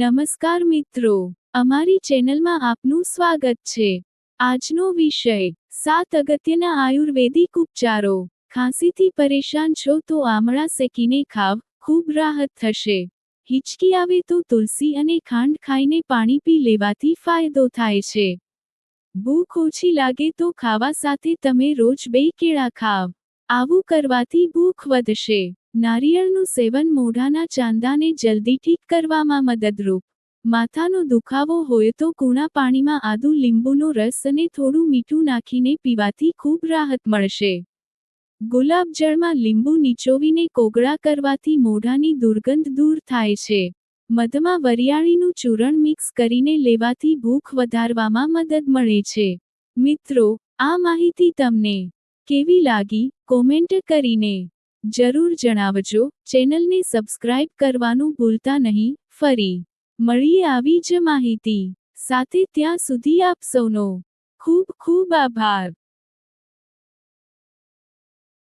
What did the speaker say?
નમસ્કાર મિત્રો, અમારી ચેનલમાં આપનું સ્વાગત છે. આજનો વિષય, સાત અગત્યના આયુર્વેદિક ઉપચારો. ખાંસીથી પરેશાન છો તો આમળા શેકીને ખાવ, ખૂબ રાહત થશે. હિચકી આવે તો તુલસી અને ખાંડ ખાઈને પાણી પી લેવાથી ફાયદો થાય છે. ભૂખ ઓછી લાગે તો ખાવા સાથે તમે રોજ બે કેળા ખાવ. આવું કરવાથી ભૂખ વધશે. નારિયેળનું સેવન મોઢાના ચાંદાને જલ્દી ઠીક કરવામાં મદદરૂપ. માથાનો દુખાવો હોય તો કૂણા પાણીમાં આદુ લીંબુનો રસ અને થોડું મીઠું નાખીને પીવાથી ખૂબ રાહત મળશે. ગુલાબજળમાં લીંબુ નીચોવીને કોગળા કરવાથી મોઢાની દુર્ગંધ દૂર થાય છે. મધમાં વરિયાળીનું ચૂરણ મિક્સ કરીને લેવાથી ભૂખ વધારવામાં મદદ મળે છે. મિત્રો, આ માહિતી તમને કેવી લાગી? કોમેન્ટ કરીને. જરૂર જણાવજો, ચેનલને સબસ્ક્રાઇબ કરવાનું ભૂલતા નહીં, ફરી મળીએ આવી જ માહિતી સાથે ત્યાં સુધી આપ સૌનો ખૂબ ખૂબ આભાર.